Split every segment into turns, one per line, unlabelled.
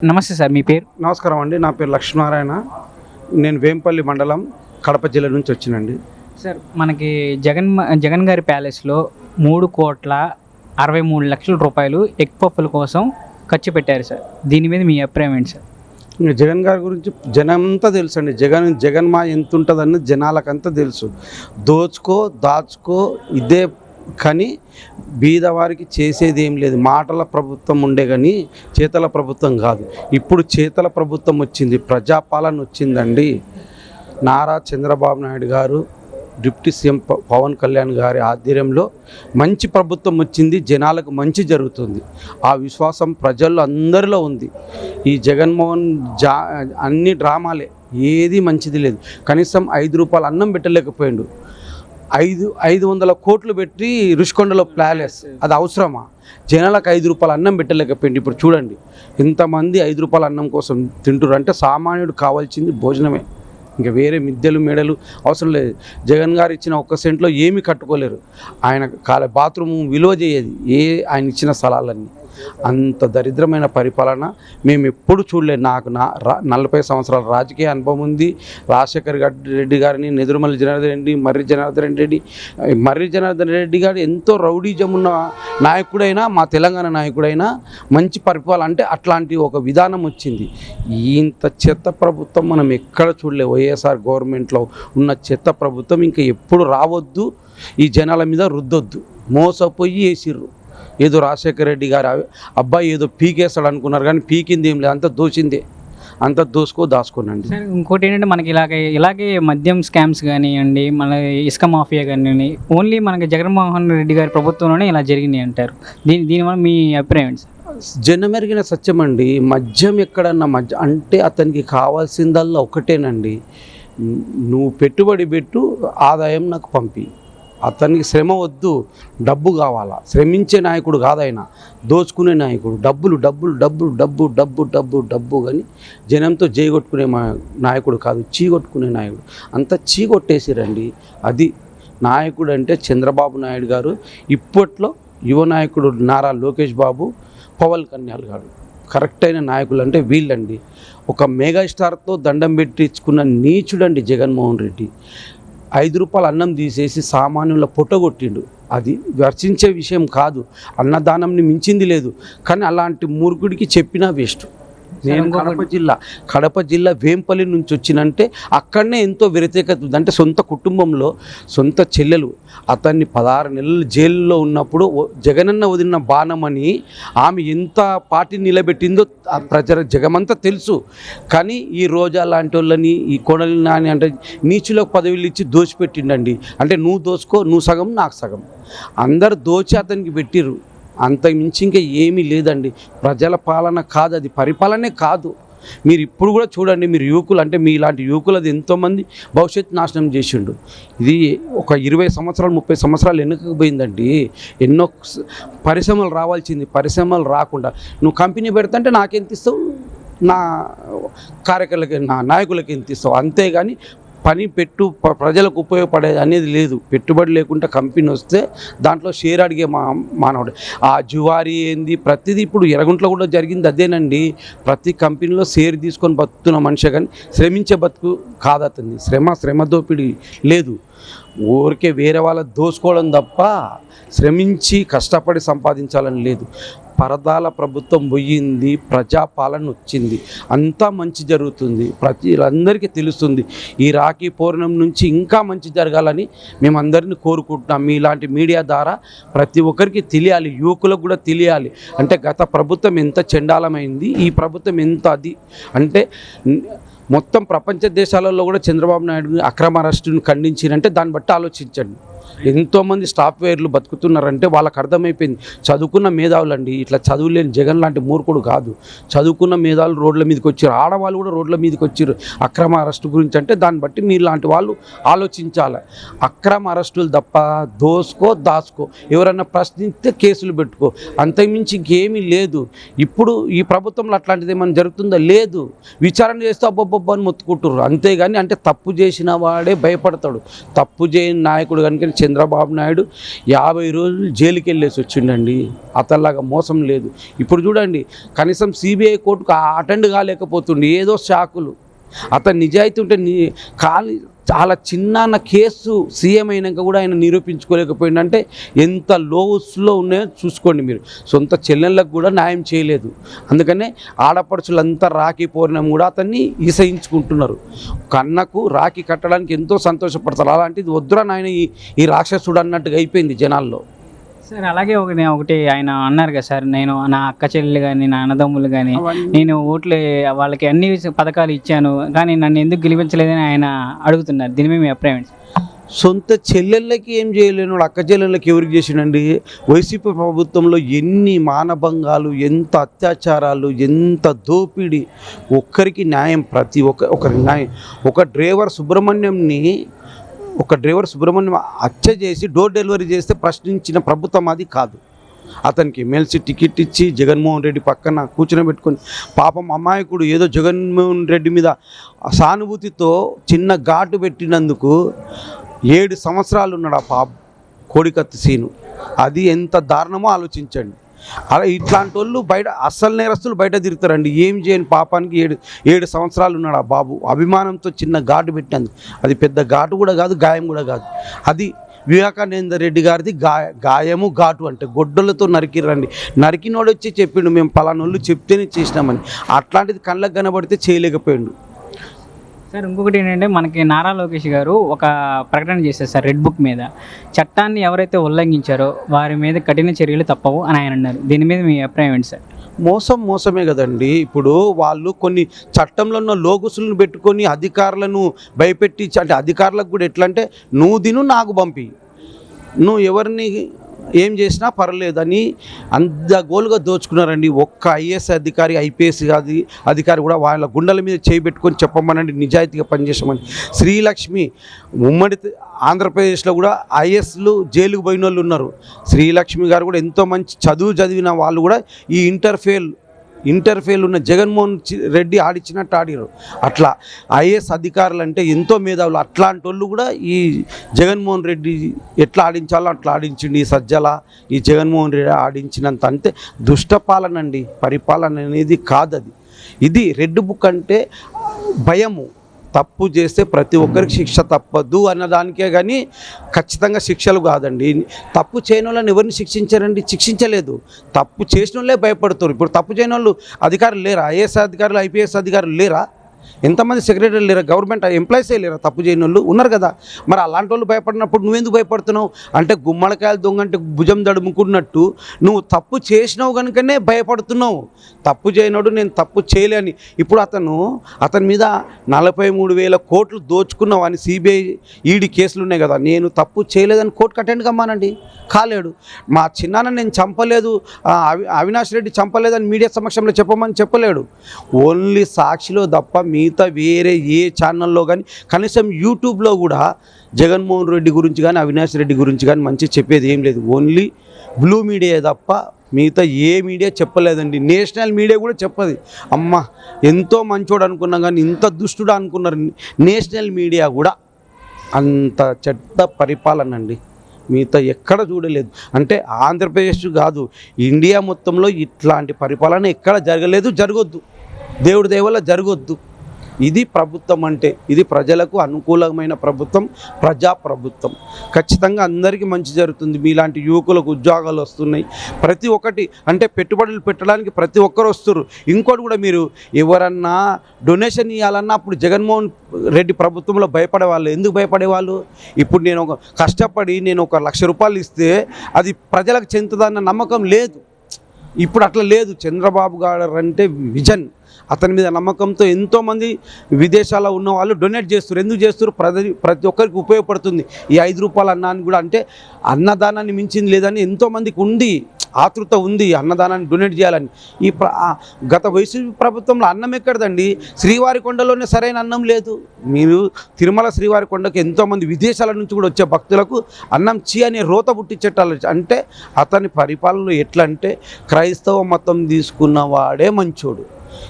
నమస్తే సార్ మీ పేరు?
నమస్కారం అండి నా పేరు లక్ష్మీనారాయణ. నేను వేంపల్లి మండలం కడప జిల్లా నుంచి వచ్చినండి.
సార్ మనకి జగన్ జగన్ గారి ప్యాలెస్లో మూడు కోట్ల అరవై మూడు లక్షల రూపాయలు ఎగ్ పప్పుల కోసం ఖర్చు పెట్టారు సార్. దీని మీద మీ అభిప్రాయం ఏంటి సార్?
జగన్ గారి గురించి జనంతా తెలుసు అండి జగన్ జగన్ మా ఎంత ఉంటుందని జనాలకంతా తెలుసు. దోచుకో దాచుకో ఇదే కానీ బీదవారికి చేసేది ఏం లేదు. మాటల ప్రభుత్వం ఉండే కానీ చేతల ప్రభుత్వం కాదు. ఇప్పుడు చేతల ప్రభుత్వం వచ్చింది ప్రజాపాలన వచ్చిందండి. నారా చంద్రబాబు నాయుడు గారు డిప్యూటీ సీఎం పవన్ కళ్యాణ్ గారి ఆధ్వర్యంలో మంచి ప్రభుత్వం వచ్చింది జనాలకు మంచి జరుగుతుంది. ఆ విశ్వాసం ప్రజల్లో అందరిలో ఉంది. ఈ జగన్మోహన్ జా అన్ని డ్రామాలే ఏది మంచిది లేదు. కనీసం ఐదు రూపాయలు అన్నం పెట్టలేకపోయిండు. ఐదు ఐదు వందల కోట్లు పెట్టి రుషికొండలో ప్లాలెస్ అది అవసరమా? జనాలకు ఐదు రూపాయలు అన్నం పెట్టలేకపోయింది ఇప్పుడు చూడండి ఇంతమంది ఐదు రూపాయల అన్నం కోసం తింటురు అంటే సామాన్యుడు కావాల్సింది భోజనమే. ఇంకా వేరే మిద్దెలు మేడలు అవసరం లేదు. జగన్ గారు ఇచ్చిన ఒక్క సెంట్లో ఏమీ కట్టుకోలేరు. ఆయన కాల బాత్రూమ్ విలువ చేయదు. ఏ ఆయన ఇచ్చిన స్థలాలన్నీ. అంత దరిద్రమైన పరిపాలన మేము ఎప్పుడు చూడలేదు నాకు నా రా- నలభై సంవత్సరాల రాజకీయ అనుభవం ఉంది. రాజశేఖర్ రెడ్డి గారిని నెదురుమల్లి జనార్దన్ రెడ్డి మర్రి జనార్దన్ రెడ్డి మర్రి జనార్దన్ రెడ్డి గారు ఎంతో రౌడీజం ఉన్న నాయకుడైనా మా తెలంగాణ నాయకుడైనా మంచి పరిపాలన అంటే అట్లాంటి ఒక విధానం వచ్చింది. ఇంత చెత్త ప్రభుత్వం మనం ఎక్కడ చూడలేదు వైఎస్ఆర్ గవర్నమెంట్లో ఉన్న చెత్త ప్రభుత్వం ఇంకా ఎప్పుడు రావద్దు. ఈ జనాల మీద రుద్దొద్దు. మోసపోయి వేసిర్రు ఏదో రాజశేఖర రెడ్డి గారు అబ్బాయి ఏదో పీకేస్తాడు అనుకున్నారు కానీ పీకింది ఏం లేదు. అంత దోచిందే. అంత దోసుకో దాచుకోనండి
సార్ ఇంకోటి ఏంటంటే మనకి ఇలాగే ఇలాగే మద్యం స్కామ్స్ కానివ్వండి మన ఇసుక మాఫియా కానివ్వండి ఓన్లీ మనకి జగన్మోహన్ రెడ్డి గారి ప్రభుత్వంలోనే ఇలా జరిగినాయి అంటారు. దీని దీనివల్ల మీ అభిప్రాయం ఏంటి సార్?
జనమెరిగిన సత్యం అండి. మద్యం ఎక్కడన్నా మద్య అంటే అతనికి కావాల్సిందల్లా ఒకటేనండి. నువ్వు పెట్టుబడి పెట్టు ఆదాయం నాకు పంపి. అతనికి శ్రమ వద్దు డబ్బు కావాలా? శ్రమించే నాయకుడు కాదైనా దోచుకునే నాయకుడు. డబ్బులు డబ్బులు డబ్బులు డబ్బు డబ్బు డబ్బు డబ్బు కానీ జనంతో జైగొట్టుకునే మా నాయకుడు కాదు చీగొట్టుకునే నాయకుడు. అంతా చీగొట్టేసిరండి అది నాయకుడు అంటే చంద్రబాబు నాయుడు గారు ఇప్పట్లో యువ నాయకుడు నారా లోకేష్ బాబు పవన్ కన్యాల్ గారు. కరెక్ట్ అయిన నాయకులు అంటే వీళ్ళండి. ఒక మెగాస్టార్తో దండం పెట్టించుకున్న నీచుడండి జగన్మోహన్ రెడ్డి. ఐదు రూపాయలు అన్నం తీసేసి సామాన్యుల పొట్టగొట్టిండు అది వర్చించే విషయం కాదు. అన్నదానంని మించింది లేదు. కానీ అలాంటి మూర్ఖుడికి చెప్పినా వేస్ట్. నేను కడప జిల్లా కడప జిల్లా వేంపల్లి నుంచి వచ్చినంటే అక్కడనే ఎంతో వ్యతిరేకత ఉంది. అంటే సొంత కుటుంబంలో సొంత చెల్లెలు అతన్ని పదహారు నెలలు జైల్లో ఉన్నప్పుడు జగనన్న వదిలిన బాణమని ఆమె ఎంత పార్టీ నిలబెట్టిందో ప్రజల జగమంతా తెలుసు. కానీ ఈ రోజా లాంటి వాళ్ళని ఈ కొడలి నాని అంటే నీచులకు పదవులు ఇచ్చి దోచిపెట్టిండండి అంటే నువ్వు దోచుకో నువ్వు సగం నాకు సగం. అందరు దోచి అతనికి పెట్టిర్రు. అంత మించి ఇంకా ఏమీ లేదండి. ప్రజల పాలన కాదు అది పరిపాలనే కాదు. మీరు ఇప్పుడు కూడా చూడండి మీరు యువకులు అంటే మీ లాంటి యువకులు యువకులది ఎంతోమంది భవిష్యత్తు నాశనం చేసిండు. ఇది ఒక ఇరవై సంవత్సరాలు ముప్పై సంవత్సరాలు వెనుకపోయిందండి ఎన్నో పరిశ్రమలు రావాల్సింది పరిశ్రమలు రాకుండా. నువ్వు కంపెనీ పెడతంటే నాకెంత ఇస్తావు నా కార్యకర్తలకి నా నాయకులకి ఎంత ఇస్తావు అంతేగాని పని పెట్టు ప్రజలకు ఉపయోగపడేది అనేది లేదు. పెట్టుబడి లేకుండా కంపెనీ వస్తే దాంట్లో షేర్ అడిగే మా మానవుడు. ఆ జువారీ ఏంది ప్రతిదీ ఇప్పుడు ఎరగుంట్లో కూడా జరిగింది అదేనండి. ప్రతి కంపెనీలో షేర్ తీసుకొని బతుకుతున్న మనిషి కానీ శ్రమించే బతుకు కాదతుంది శ్రమ శ్రమ దోపిడి లేదు. ఊరికే వేరే వాళ్ళ దోసుకోవడం తప్ప శ్రమించి కష్టపడి సంపాదించాలని లేదు. పరదాల ప్రభుత్వం పోయింది ప్రజాపాలన వచ్చింది. అంతా మంచి జరుగుతుంది. ప్రతి అందరికీ తెలుస్తుంది. ఈ రాఖీ పౌర్ణమి నుంచి ఇంకా మంచి జరగాలని మేమందరిని కోరుకుంటున్నాం. మీలాంటి మీడియా ద్వారా ప్రతి ఒక్కరికి తెలియాలి యువకులకు కూడా తెలియాలి. అంటే గత ప్రభుత్వం ఎంత చండాలమైంది ఈ ప్రభుత్వం ఎంత అది అంటే మొత్తం ప్రపంచ దేశాలలో కూడా చంద్రబాబు నాయుడు అక్రమ అరెస్టును ఖండించినంటే దాన్ని బట్టి ఆలోచించండి. ఎంతోమంది సాఫ్ట్వేర్లు బతుకుతున్నారంటే వాళ్ళకి అర్థమైపోయింది. చదువుకున్న మేధావులండి ఇట్లా చదువులేని జగన్ లాంటి మూర్ఖుడు కాదు. చదువుకున్న మేధావులు రోడ్ల మీదకి వచ్చారు. ఆడవాళ్ళు కూడా రోడ్ల మీదకి వచ్చారు. అక్రమ అరెస్టు గురించి అంటే దాన్ని బట్టి మీరు లాంటి వాళ్ళు ఆలోచించాలి. అక్రమ అరెస్టులు తప్ప దోసుకో దాసుకో ఎవరన్నా ప్రశ్నిస్తే కేసులు పెట్టుకో. అంతకుమించి ఇంకేమీ లేదు. ఇప్పుడు ఈ ప్రభుత్వంలో అట్లాంటిది ఏమైనా జరుగుతుందా? లేదు. విచారణ చేస్తే అబ్బబ్బబ్బ అని మొత్తుకుంటుర్రు. అంతేగాని అంటే తప్పు చేసిన వాడే భయపడతాడు. తప్పు చేయని నాయకుడు కనుక చంద్రబాబు నాయుడు యాభై రోజులు జైలుకి వెళ్ళేసి వచ్చిండండి. అతల్లాగా మోసం లేదు. ఇప్పుడు చూడండి కనీసం సిబిఐ కోర్టుకు అటెండ్ కాలేకపోతుండే ఏదో షాకులు అతను నిజాయితీ ఉంటే ని ఖాళీ చాలా చిన్న కేసు సీఎం అయినాక కూడా ఆయన నిరూపించుకోలేకపోయిందంటే ఎంత లోస్లో ఉన్నాయో చూసుకోండి మీరు. సొంత చెల్లెళ్ళకు కూడా న్యాయం చేయలేదు. అందుకనే ఆడపడుచులంతా రాఖీ పౌర్ణమి కూడా అతన్ని ఈసయించుకుంటున్నారు కన్నకు రాఖీ కట్టడానికి ఎంతో సంతోషపడతారు. అలాంటిది వద్దురా నాయన ఈ ఈ రాక్షసుడు అన్నట్టుగా అయిపోయింది జనాల్లో.
సార్ అలాగే ఒకటి ఒకటి ఆయన అన్నారు కదా సార్ నేను నా అక్క చెల్లెలు కానీ నా అన్నదమ్ములు కానీ నేను ఓట్లు వాళ్ళకి అన్ని పథకాలు ఇచ్చాను కానీ నన్ను ఎందుకు గెలిపించలేదని ఆయన అడుగుతున్నారు. దీని మీద మీ అభిప్రాయం?
సొంత చెల్లెళ్ళకి ఏం చేయలేను అక్క చెల్లెళ్ళకి ఎవరికి చేసిండండి? వైసీపీ ప్రభుత్వంలో ఎన్ని మానభంగాలు ఎంత అత్యాచారాలు ఎంత దోపిడీ. ఒక్కరికి న్యాయం ప్రతి ఒక్క ఒకరి న్యాయం. ఒక డ్రైవర్ సుబ్రహ్మణ్యంని ఒక డ్రైవర్ సుబ్రహ్మణ్యం హత్య చేసి డోర్ డెలివరీ చేస్తే ప్రశ్నించిన ప్రభుత్వం అది కాదు. అతనికి ఎమ్మెల్సీ టికెట్ ఇచ్చి జగన్మోహన్ రెడ్డి పక్కన కూర్చొని పెట్టుకొని పాపం అమాయకుడు ఏదో జగన్మోహన్ రెడ్డి మీద సానుభూతితో చిన్న ఘాటు పెట్టినందుకు ఏడు సంవత్సరాలు ఉన్నాడు ఆ పాప కోడికత్తి సీను. అది ఎంత దారుణమో ఆలోచించండి. అలా ఇట్లాంటి వాళ్ళు బయట అస్సలు నేరస్తులు బయట తిరుగుతారండి. ఏం చేయని పాపానికి ఏడు ఏడు సంవత్సరాలు ఉన్నాడు ఆ బాబు. అభిమానంతో చిన్న ఘాటు పెట్టినందుకు. అది పెద్ద ఘాటు కూడా కాదు గాయం కూడా కాదు. అది వివేకానంద రెడ్డి గారిది గాయ గాయము ఘాటు అంటే గొడ్డలతో నరికిరండి నరికినోడు వచ్చి చెప్పిండు మేము పలానోళ్ళు చెప్తేనే చేసినామని. అట్లాంటిది కళ్ళకు కనబడితే చేయలేకపోయిండు.
సార్ ఇంకొకటి ఏంటంటే మనకి నారా లోకేష్ గారు ఒక ప్రకటన చేశారు సార్ రెడ్ బుక్ మీద. చట్టాన్ని ఎవరైతే ఉల్లంఘించారో వారి మీద కఠిన చర్యలు తప్పవు అని ఆయన అన్నారు. దీని మీద మీ అభిప్రాయం ఏంటి సార్?
మోసం మోసమే కదండి. ఇప్పుడు వాళ్ళు కొన్ని చట్టంలో ఉన్న లోగుసులను పెట్టుకొని అధికారులను భయపెట్టి అంటే అధికారులకు కూడా ఎట్లా అంటే నువ్వు దిను నాకు పంపి. నువ్వు ఎవరిని ఏం చేసినా పర్లేదని అంత గోలుగా దోచుకున్నారండి. ఒక్క ఐఏఎస్ అధికారి ఐపీఎస్ అది అధికారి కూడా వాళ్ళ గుండెల మీద చేయి పెట్టుకొని చెప్పమనండి నిజాయితీగా పనిచేసామని శ్రీలక్ష్మి ఉమ్మడి ఆంధ్రప్రదేశ్లో కూడా ఐఎస్లు జైలుకు పోయిన వాళ్ళు ఉన్నారు. శ్రీలక్ష్మి గారు కూడా ఎంతో మంచి చదువు చదివిన వాళ్ళు కూడా ఈ ఇంటర్ ఫెయిల్ ఇంటర్ ఫెయిల్ ఉన్న జగన్మోహన్ చి- రెడ్డి ఆడిచ్చినట్టు ఆడిరు. అట్లా ఐఏఎస్ అధికారులు అంటే ఎంతో మేధావులు. అట్లాంటి వాళ్ళు కూడా ఈ జగన్మోహన్ రెడ్డి ఎట్లా ఆడించాలో అట్లా ఆడించిండి ఈ సజ్జల. ఈ జగన్మోహన్ రెడ్డి ఆడించినంత అంతే దుష్టపాలన అండి. పరిపాలన అనేది కాదది. ఇది రెడ్ బుక్ అంటే భయము. తప్పు చేస్తే ప్రతి ఒక్కరికి శిక్ష తప్పదు అన్నదానికే కానీ ఖచ్చితంగా శిక్షలు కాదండి. తప్పు చేయని వాళ్ళని ఎవరిని శిక్షించారండి? శిక్షించలేదు. తప్పు చేసిన వాళ్ళే భయపడుతారు ఇప్పుడు తప్పు చేయని వాళ్ళు అధికారులు లేరా? ఐఏఎస్ అధికారులు ఐపీఎస్ అధికారులు లేరా? ఎంతమంది సెక్రటరీ లేరా? గవర్నమెంట్ ఎంప్లాయీసే లేరా? తప్పు చేయని వాళ్ళు ఉన్నారు కదా. మరి అలాంటి వాళ్ళు భయపడినప్పుడు నువ్వెందుకు భయపడుతున్నావు? అంటే గుమ్మడికాయలు దొంగ అంటే భుజం దడుముకున్నట్టు నువ్వు తప్పు చేసినావు కనుకనే భయపడుతున్నావు. తప్పు చేయనోడు నేను తప్పు చేయలేని. ఇప్పుడు అతను అతని మీద నలభై మూడు వేల కోట్లు దోచుకున్నావు అని సిబిఐ ఈడీ కేసులు ఉన్నాయి కదా. నేను తప్పు చేయలేదని కోర్టుకు అటెండ్ కమ్మానండి. కాలేడు. మా చిన్నాన్న నేను చంపలేదు. అవి అవినాష్ రెడ్డి చంపలేదని మీడియా సమక్షంలో చెప్పమని చెప్పలేడు. ఓన్లీ సాక్షిలో తప్ప మిగతా వేరే ఏ ఛానల్లో కానీ కనీసం యూట్యూబ్లో కూడా జగన్మోహన్ రెడ్డి గురించి కానీ అవినాష్ రెడ్డి గురించి కానీ మంచి చెప్పేది ఏం లేదు. ఓన్లీ బ్లూ మీడియా తప్ప మిగతా ఏ మీడియా చెప్పలేదండి. నేషనల్ మీడియా కూడా చెప్పదు. అమ్మ ఎంతో మంచోడు అనుకున్నాం కానీ ఇంత దుష్టుడు అనుకున్నారు. నేషనల్ మీడియా కూడా అంత చెడ్డ పరిపాలన అండి. మిగతా ఎక్కడ చూడలేదు. అంటే ఆంధ్రప్రదేశ్ కాదు ఇండియా మొత్తంలో ఇట్లాంటి పరిపాలన ఎక్కడ జరగలేదు జరగొద్దు. దేవుడి దేవల్ల జరగొద్దు. ఇది ప్రభుత్వం అంటే ఇది ప్రజలకు అనుకూలమైన ప్రభుత్వం ప్రజా ప్రభుత్వం ఖచ్చితంగా అందరికీ మంచి జరుగుతుంది. మీలాంటి యువకులకు ఉద్యోగాలు వస్తున్నాయి. ప్రతి ఒక్కటి అంటే పెట్టుబడులు పెట్టడానికి ప్రతి ఒక్కరు వస్తారు ఇంకోటి కూడా మీరు ఎవరన్నా డొనేషన్ ఇవ్వాలన్నా అప్పుడు జగన్మోహన్ రెడ్డి ప్రభుత్వంలో భయపడేవాళ్ళు. ఎందుకు భయపడేవాళ్ళు? ఇప్పుడు నేను ఒక కష్టపడి నేను ఒక లక్ష రూపాయలు ఇస్తే అది ప్రజలకు చెందుతుందన్న నమ్మకం లేదు. ఇప్పుడు అట్లా లేదు. చంద్రబాబు గారు అంటే విజన్. అతని మీద నమ్మకంతో ఎంతోమంది విదేశాల్లో ఉన్న వాళ్ళు డొనేట్ చేస్తారు ఎందుకు చేస్తారు ప్రతి ప్రతి ఒక్కరికి ఉపయోగపడుతుంది. ఈ ఐదు రూపాయల అన్నాన్ని కూడా అంటే అన్నదానాన్ని మించింది లేదని ఎంతోమందికి ఉంది ఆతృత ఉంది అన్నదానాన్ని డొనేట్ చేయాలని. ఈ గత వైసీపీ ప్రభుత్వంలో అన్నం ఎక్కడదండి? శ్రీవారి కొండలోనే సరైన అన్నం లేదు. మీరు తిరుమల శ్రీవారి కొండకు ఎంతోమంది విదేశాల నుంచి కూడా వచ్చే భక్తులకు అన్నం చీ అనే రోత పుట్టించేటాలు అంటే అతని పరిపాలనలో ఎట్లా అంటే క్రైస్తవ మతం తీసుకున్న వాడే మంచోడు.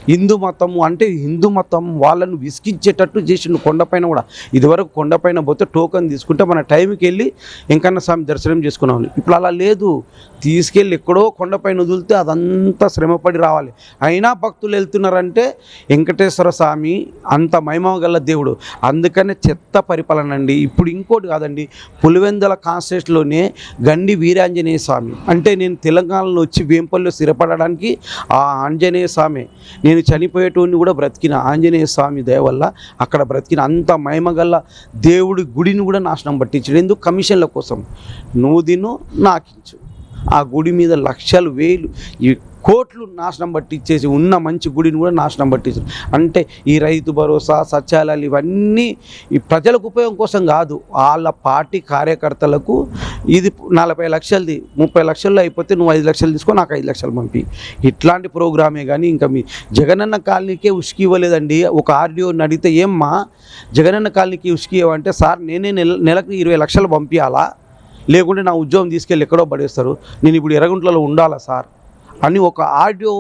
హిందూ మతం అంటే హిందూ మతం వాళ్ళను విసిగించేటట్టు చేసిండు కొండపైన కూడా. ఇదివరకు కొండపైన పోతే టోకన్ తీసుకుంటే మన టైంకి వెళ్ళి వెంకన్న స్వామి దర్శనం చేసుకున్నాం. ఇప్పుడు అలా లేదు. తీసుకెళ్ళి ఎక్కడో కొండపైన వదిలితే అదంతా శ్రమపడి రావాలి. అయినా భక్తులు వెళ్తున్నారంటే వెంకటేశ్వర స్వామి అంత మహిమ గల దేవుడు. అందుకనే చెత్త పరిపాలన అండి. ఇప్పుడు ఇంకోటి కాదండి. పులివెందల కాన్స్టిట్యూషన్లోనే గండి వీరాంజనేయ స్వామి. అంటే నేను తెలంగాణలో వచ్చి వేంపల్లిలో స్థిరపడడానికి ఆ ఆంజనేయ స్వామి. నేను చనిపోయేటోడిని కూడా బ్రతికిన ఆంజనేయ స్వామి దయ వల్ల అక్కడ బ్రతికిన అంత మహిమగల దేవుడి గుడిని కూడా నాశనం పట్టించాడు. ఎందుకు? కమిషన్ల కోసం. నువ్వు తిను నాకించు. ఆ గుడి మీద లక్షలు వేలు ఈ కోట్లు నాశనం పట్టించేసి ఉన్న మంచి గుడిని కూడా నాశనం పట్టించారు అంటే ఈ రైతు భరోసా సచ్యాలయాలు ఇవన్నీ ఈ ప్రజలకు ఉపయోగం కోసం కాదు. వాళ్ళ పార్టీ కార్యకర్తలకు ఇది నలభై లక్షలది ముప్పై లక్షల్లో అయిపోతే నువ్వు ఐదు లక్షలు తీసుకో నాకు ఐదు లక్షలు పంపి. ఇట్లాంటి ప్రోగ్రామే కానీ ఇంకా మీ జగనన్న కాలనీకే ఉసుకి ఇవ్వలేదండి. ఒక ఆర్డీఓని అడిగితే ఏమ్మా జగనన్న కాలనీకి ఉసుకి ఇవ్వంటే సార్ నేనే నెల నెలకు ఇరవై లక్షలు పంపించాలా లేకుంటే నా ఉద్యోగం తీసుకెళ్ళి ఎక్కడో పడేస్తారు. నేను ఇప్పుడు ఎర్రగుంట్లలో ఉండాలా సార్? అని ఒక ఆడియో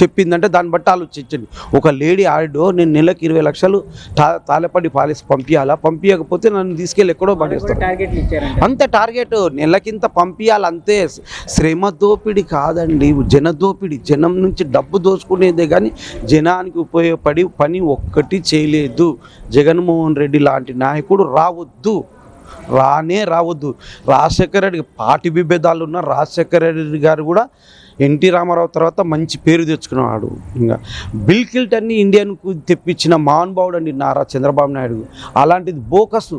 చెప్పిందంటే దాన్ని బట్టి ఆలోచించండి. ఒక లేడీ ఆడియో నేను నెలకు ఇరవై లక్షలు తా తాళపడి పాలిసి పంపించాలా పంపించకపోతే నన్ను తీసుకెళ్ళి ఎక్కడో
ఇచ్చారంట
అంతే టార్గెట్ నెలకింత పంపించాలి అంతే. శ్రమ దోపిడి కాదండి. జన దోపిడి జనం నుంచి డబ్బు దోచుకునేదే కానీ జనానికి ఉపయోగపడి పని ఒక్కటి చేయలేదు. జగన్మోహన్ రెడ్డి లాంటి నాయకుడు రావద్దు. రానే రావద్దు. రాజశేఖర రెడ్డి పార్టీ విభేదాలు ఉన్న రాజశేఖర రెడ్డి గారు కూడా ఎన్టీ రామారావు తర్వాత మంచి పేరు తెచ్చుకున్నాడు. ఇంకా బిల్ కిల్టన్ని ఇండియన్కు తెప్పించిన మహానుభావుడు అండి నారా చంద్రబాబు నాయుడు. అలాంటిది బోకస్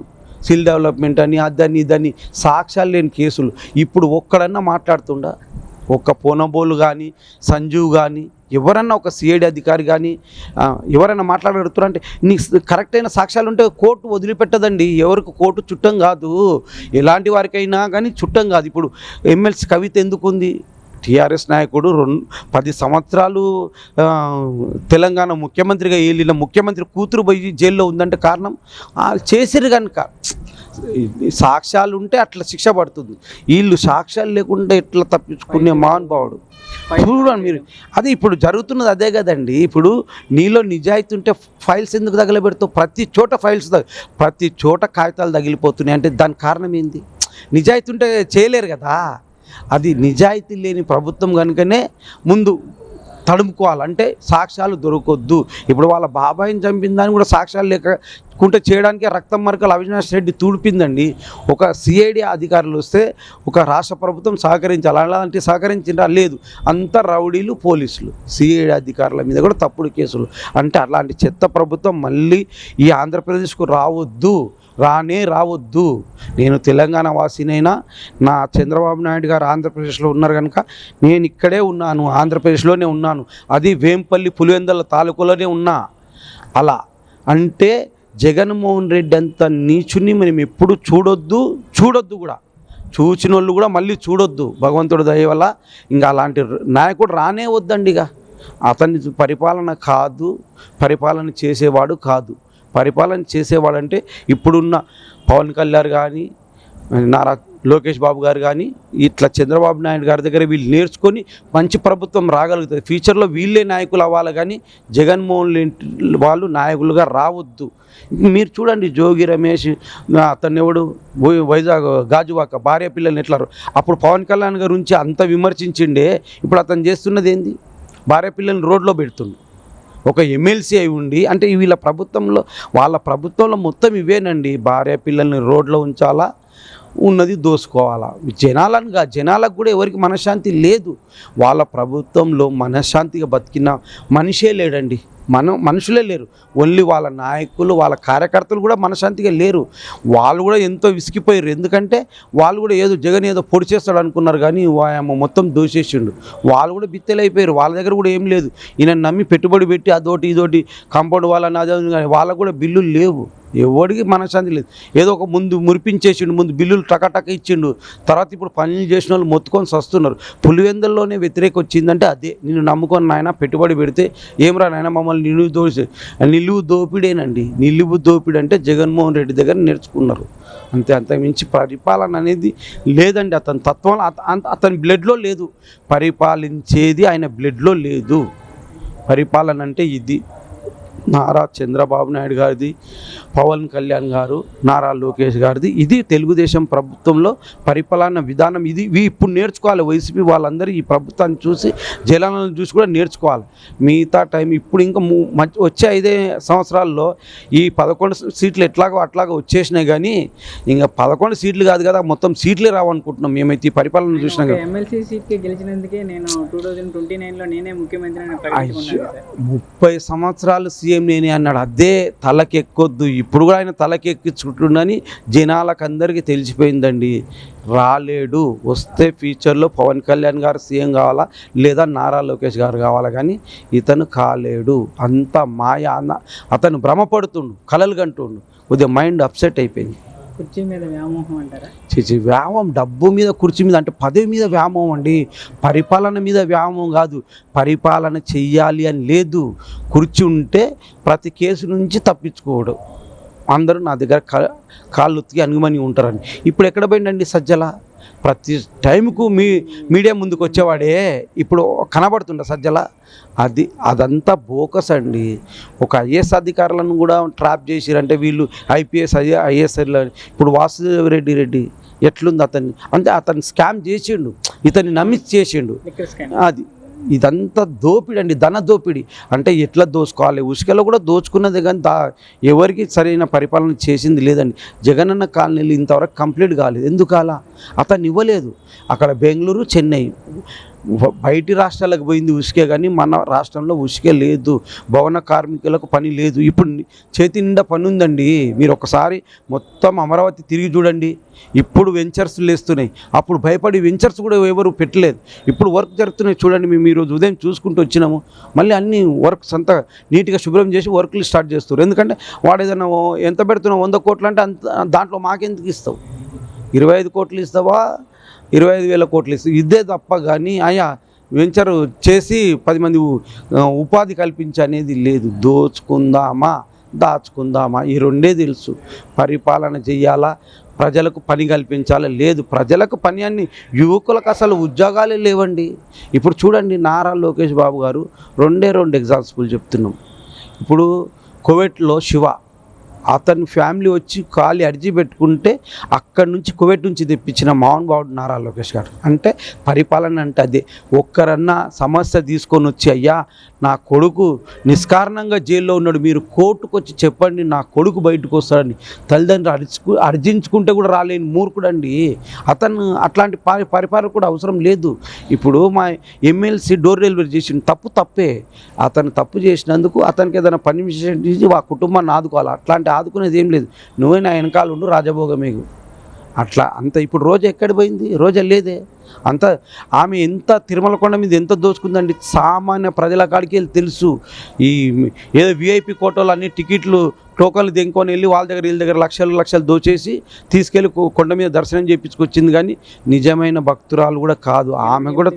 స్కిల్ డెవలప్మెంట్ అని అదని ఇదని సాక్ష్యాలు లేని కేసులు. ఇప్పుడు ఒక్కడన్నా మాట్లాడుతుండ? ఒక్క పోనబోలు కానీ సంజీవ్ కానీ ఎవరన్నా ఒక సిఐడి అధికారి కానీ ఎవరైనా మాట్లాడగలుగుతారు అంటే నీ కరెక్ట్ అయిన సాక్ష్యాలు ఉంటే కోర్టు వదిలిపెట్టదండి. ఎవరికి కోర్టు చుట్టం కాదు. ఎలాంటి వారికైనా కానీ చుట్టం కాదు. ఇప్పుడు ఎమ్మెల్సీ కవిత ఎందుకు ఉంది టీఆర్ఎస్ నాయకుడు రెండు పది సంవత్సరాలు తెలంగాణ ముఖ్యమంత్రిగా ఏలిన ముఖ్యమంత్రి కూతురు పోయి జైల్లో ఉందంటే కారణం? చేసిరు కనుక సాక్ష్యాలు ఉంటే అట్లా శిక్ష పడుతుంది. వీళ్ళు సాక్ష్యాలు లేకుండా ఎట్లా తప్పించుకునే మహానుభావుడు? చూడండి మీరు. అదే ఇప్పుడు జరుగుతున్నది అదే కదండి. ఇప్పుడు నీలో నిజాయితీ ఉంటే ఫైల్స్ ఎందుకు తగలబెడతావు? ప్రతి చోట ఫైల్స్ ప్రతి చోట కాగితాలు తగిలిపోతున్నాయి అంటే దాని కారణం ఏంది? నిజాయితీ ఉంటే చేయలేరు కదా. అది నిజాయితీ లేని ప్రభుత్వం కనుకనే ముందు తడుముకోవాలంటే సాక్ష్యాలు దొరకొద్దు. ఇప్పుడు వాళ్ళ బాబాయిని చంపిందని కూడా సాక్ష్యాలు లేకుంటే చేయడానికి రక్తం మరకలు అవినాష్ రెడ్డి తూడిపిందండి. ఒక సిఐడి అధికారులు వస్తే ఒక రాష్ట్ర ప్రభుత్వం సహకరించాలి? అలాంటి సహకరించినా లేదు. అంత రౌడీలు పోలీసులు సిఐడి అధికారుల మీద కూడా తప్పుడు కేసులు. అంటే అలాంటి చెత్త ప్రభుత్వం మళ్ళీ ఈ ఆంధ్రప్రదేశ్కు రావద్దు. రానే రావద్దు. నేను తెలంగాణ వాసినైనా నా చంద్రబాబు నాయుడు గారు ఆంధ్రప్రదేశ్లో ఉన్నారు కనుక నేను ఇక్కడే ఉన్నాను ఆంధ్రప్రదేశ్లోనే ఉన్నాను. అది వేంపల్లి పులివెందల తాలూకులోనే ఉన్నా. అలా. అంటే జగన్మోహన్ రెడ్డి అంత నీచుని మనం ఎప్పుడు చూడొద్దు? చూడొద్దు కూడా. చూసిన వాళ్ళు కూడా మళ్ళీ చూడొద్దు. భగవంతుడు దయ వల్ల ఇంకా అలాంటి నాయకుడు రానే వద్దండి ఇక. అతని పరిపాలన కాదు పరిపాలన చేసేవాడు కాదు. పరిపాలన చేసేవాడంటే ఇప్పుడున్న పవన్ కళ్యాణ్ కానీ నారా లోకేష్ బాబు గారు కానీ ఇట్లా చంద్రబాబు నాయుడు గారి దగ్గర వీళ్ళు నేర్చుకొని మంచి ప్రభుత్వం రాగలుగుతుంది ఫ్యూచర్లో వీళ్ళే నాయకులు అవ్వాలి కానీ జగన్మోహన్ రెడ్డి వాళ్ళు నాయకులుగా రావద్దు. మీరు చూడండి జోగి రమేష్ అతను ఎవడు? వై- వైజాగ్ గాజువాక భార్య పిల్లల్ని ఎట్లా అప్పుడు పవన్ కళ్యాణ్ గారి గురించి అంత విమర్శించిండే ఇప్పుడు అతను చేస్తున్నది ఏంది? భార్య పిల్లల్ని రోడ్లో పెడుతుండు. ఒక ఎమ్మెల్సీ అయి ఉండి అంటే వీళ్ళ ప్రభుత్వంలో వాళ్ళ ప్రభుత్వంలో మొత్తం ఇవేనండి. భార్య పిల్లల్ని రోడ్లో ఉంచాలా ఉన్నది దోసుకోవాలా. జనాలను జనాలకు కూడా ఎవరికి మనశ్శాంతి లేదు. వాళ్ళ ప్రభుత్వంలో మనశ్శాంతిగా బతికిన మనిషే లేడండి. మనం మనుషులే లేరు. ఓన్లీ వాళ్ళ నాయకులు వాళ్ళ కార్యకర్తలు కూడా మనశాంతిగా లేరు. వాళ్ళు కూడా ఎంతో విసిగిపోయారు. ఎందుకంటే వాళ్ళు కూడా ఏదో జగన్ ఏదో పొడి చేస్తాడు అనుకున్నారు కానీ వాయమ్మ మొత్తం దోషేసిండు. వాళ్ళు కూడా బిత్తెలైపోయారు. వాళ్ళ దగ్గర కూడా ఏం లేదు. ఈయన నమ్మి పెట్టుబడి పెట్టి అదోటి ఇదోటి కాంపౌండ్ వాళ్ళని అదే కానీ వాళ్ళకు కూడా బిల్లులు లేవు. ఎవడికి మనశ్శాంతి లేదు. ఏదో ఒక ముందు మురిపించేసిండు ముందు బిల్లులు టకటక ఇచ్చిండు. తర్వాత ఇప్పుడు పనులు చేసిన వాళ్ళు మొత్తుకొని సస్తున్నారు. పులివెందుల్లోనే వ్యతిరేక వచ్చిందంటే అదే. నిన్ను నమ్ముకొని నాయన పెట్టుబడి పెడితే ఏం రా నాయన మమ్మల్ని నిలువు దోసి నిలువు దోపిడేనండి. నిలువు దోపిడి అంటే జగన్మోహన్ రెడ్డి దగ్గర నేర్చుకున్నారు. అంతే అంత మించి పరిపాలన అనేది లేదండి. అతని తత్వం అతని బ్లడ్లో లేదు. పరిపాలించేది ఆయన బ్లడ్లో లేదు. పరిపాలన అంటే ఇది. నారా చంద్రబాబు నాయుడు గారిది పవన్ కళ్యాణ్ గారు నారా లోకేష్ గారిది. ఇది తెలుగుదేశం ప్రభుత్వంలో పరిపాలన విధానం. ఇది ఇవి ఇప్పుడు నేర్చుకోవాలి. వైసీపీ వాళ్ళందరూ ఈ ప్రభుత్వాన్ని చూసి జలాలను చూసి కూడా నేర్చుకోవాలి. మిగతా టైం ఇప్పుడు ఇంకా వచ్చే ఐదే సంవత్సరాల్లో ఈ పదకొండు సీట్లు ఎట్లాగో అట్లాగో వచ్చేసినాయి కానీ ఇంకా పదకొండు సీట్లు కాదు కదా మొత్తం సీట్లే రావనుకుంటున్నాం మేమైతే ఈ పరిపాలన చూసినాం కదా
ఎమ్మెల్సీ గెలిచినందుకే నేను టూ థౌజండ్ ట్వంటీ నైన్లో నేనే ముఖ్యమంత్రి
ముప్పై సంవత్సరాలు సీఎం లేని అన్నాడు. అదే తలకెక్కొద్దు. ఇప్పుడు కూడా ఆయన తలకెక్కించుకుంటుండని జనాలకు అందరికీ తెలిసిపోయిందండి. రాలేడు. వస్తే ఫ్యూచర్లో పవన్ కళ్యాణ్ గారు సీఎం కావాలా? లేదా నారా లోకేష్ గారు కావాలా? కానీ ఇతను కాలేడు. అంత మాయ అన్న అతను భ్రమపడుతుండు. కలలు కంటుండు. కొద్దిగా మైండ్ అప్సెట్ అయిపోయింది.
కుర్చీ మీద వ్యామోహం అంటారా?
చిచి వ్యామోహం. డబ్బు మీద కుర్చీ మీద అంటే పదవి మీద వ్యామోహం అండి. పరిపాలన మీద వ్యామోహం కాదు. పరిపాలన చెయ్యాలి అని లేదు. కుర్చీ ఉంటే ప్రతి కేసు నుంచి తప్పించుకోవడం అందరూ నా దగ్గర కా కాళ్ళు ఉత్తికి అనుమని ఉంటారని ఇప్పుడు ఎక్కడ పోయిందండి సజ్జల? ప్రతి టైంకు మీ మీడియా ముందుకు వచ్చేవాడే ఇప్పుడు కనబడుతుండ సజ్జల. అది అదంతా బోకస్ అండి. ఒక ఐఏఎస్ అధికారులను కూడా ట్రాప్ చేసిరంటే వీళ్ళు ఐపీఎస్ ఐఏ ఐఏఎస్ ఇప్పుడు వాసుదేవ్ రెడ్డి రెడ్డి ఎట్లుంది అతన్ని? అంటే అతన్ని స్కామ్ చేసిండు. ఇతన్ని నమ్మి చేసిండు. అది. ఇదంతా దోపిడి అండి ధన దోపిడి. అంటే ఎట్లా దోచుకోవాలి ఉసుకలో కూడా దోచుకున్నదే కానీ దా ఎవరికి సరైన పరిపాలన చేసింది లేదండి. జగనన్న కాలనీలు ఇంతవరకు కంప్లీట్ కాలేదు. ఎందుకు అలా? ఇవ్వలేదు. అక్కడ బెంగళూరు చెన్నై. బయటి రాష్ట్రాలకు పోయింది ఉసుకే కానీ మన రాష్ట్రంలో ఉసుకే లేదు. భవన కార్మికులకు పని లేదు. ఇప్పుడు చేతి నిండా పని ఉందండి. మీరు ఒకసారి మొత్తం అమరావతి తిరిగి చూడండి. ఇప్పుడు వెంచర్స్ లేస్తున్నాయి. అప్పుడు భయపడి వెంచర్స్ కూడా ఎవరు పెట్టలేదు. ఇప్పుడు వర్క్ జరుగుతున్నాయి చూడండి. మేము ఈరోజు ఉదయం చూసుకుంటూ వచ్చినాము. మళ్ళీ అన్ని వర్క్స్ అంతా నీట్గా శుభ్రం చేసి వర్క్లు స్టార్ట్ చేస్తారు ఎందుకంటే వాడు ఏదైనా ఎంత పెడుతున్నావు వంద కోట్లు అంటే అంత దాంట్లో మాకెందుకు ఇస్తావు? ఇరవై ఐదు కోట్లు ఇస్తావా? ఇరవై ఐదు వేల కోట్లు ఇస్తుంది ఇదే తప్ప కానీ ఆయా వెంచర్ చేసి పది మంది ఉపాధి కల్పించనేది లేదు. దోచుకుందామా? దాచుకుందామా? ఈ రెండే తెలుసు. పరిపాలన చెయ్యాలా? ప్రజలకు పని కల్పించాలా? లేదు. ప్రజలకు పని అన్ని యువకులకు అసలు ఉద్యోగాలే లేవండి. ఇప్పుడు చూడండి నారా లోకేష్ బాబు గారు రెండే రెండు ఎగ్జాంపుల్ చెప్తున్నాం. ఇప్పుడు కోవిడ్లో శివ అతని ఫ్యామిలీ వచ్చి ఖాళీ అర్జీ పెట్టుకుంటే అక్కడి నుంచి కువైట్ నుంచి తెప్పించిన మోహన్ బాబు నారా లోకేష్ గారు. అంటే పరిపాలన అంటే అదే. ఒక్కరన్నా సమస్య తీసుకొని వచ్చి అయ్యా నా కొడుకు నిష్కారణంగా జైల్లో ఉన్నాడు మీరు కోర్టుకు వచ్చి చెప్పండి నా కొడుకు బయటకు వస్తాడని తల్లిదండ్రులు అర్చుకు అర్జించుకుంటే కూడా రాలేని మూర్ఖుడండి. అతను అట్లాంటి పరి పరిపాలన కూడా అవసరం లేదు. ఇప్పుడు మా ఎమ్మెల్సీ డోర్ డెలివరీ చేసిన తప్పు తప్పే. అతను తప్పు చేసినందుకు అతనికి ఏదైనా పర్మిషన్ ఇచ్చి ఆ కుటుంబాన్ని ఆదుకోవాలి అట్లాంటి ఆదుకునేది ఏం లేదు. నువ్వే నా వెనకాల ఉండు రాజభోగమేగు అట్లా అంత ఇప్పుడు రోజు ఎక్కడ పోయింది? రోజు లేదే అంత ఆమె ఎంత తిరుమల కొండ మీద ఎంత దోచుకుందండి? సామాన్య ప్రజల కాడికి వెళ్ళి తెలుసు. ఈ ఏదో విఐపి కోటలో అన్ని టికెట్లు టోకన్లు దెంకొని వెళ్ళి వాళ్ళ దగ్గర వీళ్ళ దగ్గర లక్షలు లక్షలు దోచేసి తీసుకెళ్ళి కొండ మీద దర్శనం చేయించుకొచ్చింది కానీ నిజమైన భక్తురాలు కూడా కాదు. ఆమె కూడా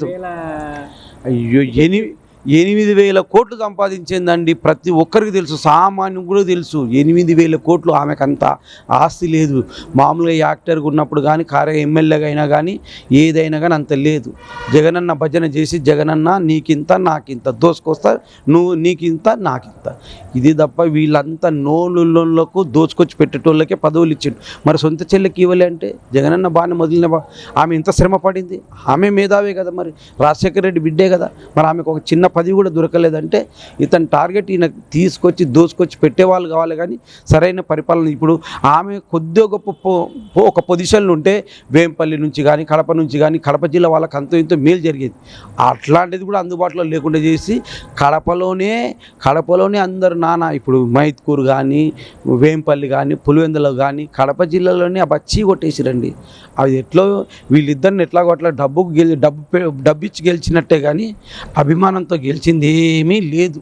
అయ్యో ఎని ఎనిమిది వేల కోట్లు సంపాదించిందండి. ప్రతి ఒక్కరికి తెలుసు సామాన్యం కూడా తెలుసు. ఎనిమిది వేల కోట్లు ఆమెకంత ఆస్తి లేదు. మామూలుగా యాక్టర్గా ఉన్నప్పుడు కానీ కార్య ఎమ్మెల్యేగా అయినా కానీ ఏదైనా కానీ అంత లేదు. జగనన్న భజన చేసి జగనన్న నీకింత నాకింత దోసుకొస్తా నువ్వు నీకింత నాకింత. ఇది తప్ప వీళ్ళంతా నోళ్ళకు దోచుకొచ్చి పెట్టేటోళ్ళకే పదవులు ఇచ్చిండు. మరి సొంత చెల్లెకి ఇవ్వలే అంటే జగనన్న బాగానే మొదలైన ఆమె ఇంత శ్రమ పడింది. ఆమె మేధావే కదా మరి. రాజశేఖర రెడ్డి బిడ్డే కదా. మరి ఆమెకు ఒక చిన్న పదవి కూడా దొరకలేదంటే ఇతని టార్గెట్ ఈయన తీసుకొచ్చి దోసుకొచ్చి పెట్టేవాళ్ళు కావాలి కానీ సరైన పరిపాలన ఇప్పుడు ఆమె కొద్దిగా గొప్ప ఒక పొజిషన్లు ఉంటే వేంపల్లి నుంచి కానీ కడప నుంచి కానీ కడప జిల్లా వాళ్ళకి అంతో ఇంతో మేలు జరిగేది. అట్లాంటిది కూడా అందుబాటులో లేకుండా చేసి కడపలోనే కడపలోనే అందరు నాన్న ఇప్పుడు మైత్కూరు కానీ వేంపల్లి కానీ పులివెందులో కానీ కడప జిల్లాలోనే ఆ బచ్చి కొట్టేసిరండి. అది ఎట్లో వీళ్ళిద్దరిని ఎట్లాగో అట్లా డబ్బు గెలి డబ్బు డబ్బిచ్చి డబ్బు ఇచ్చి గెలిచినట్టే కానీ అభిమానంతో గెలిచింది ఏమీ లేదు.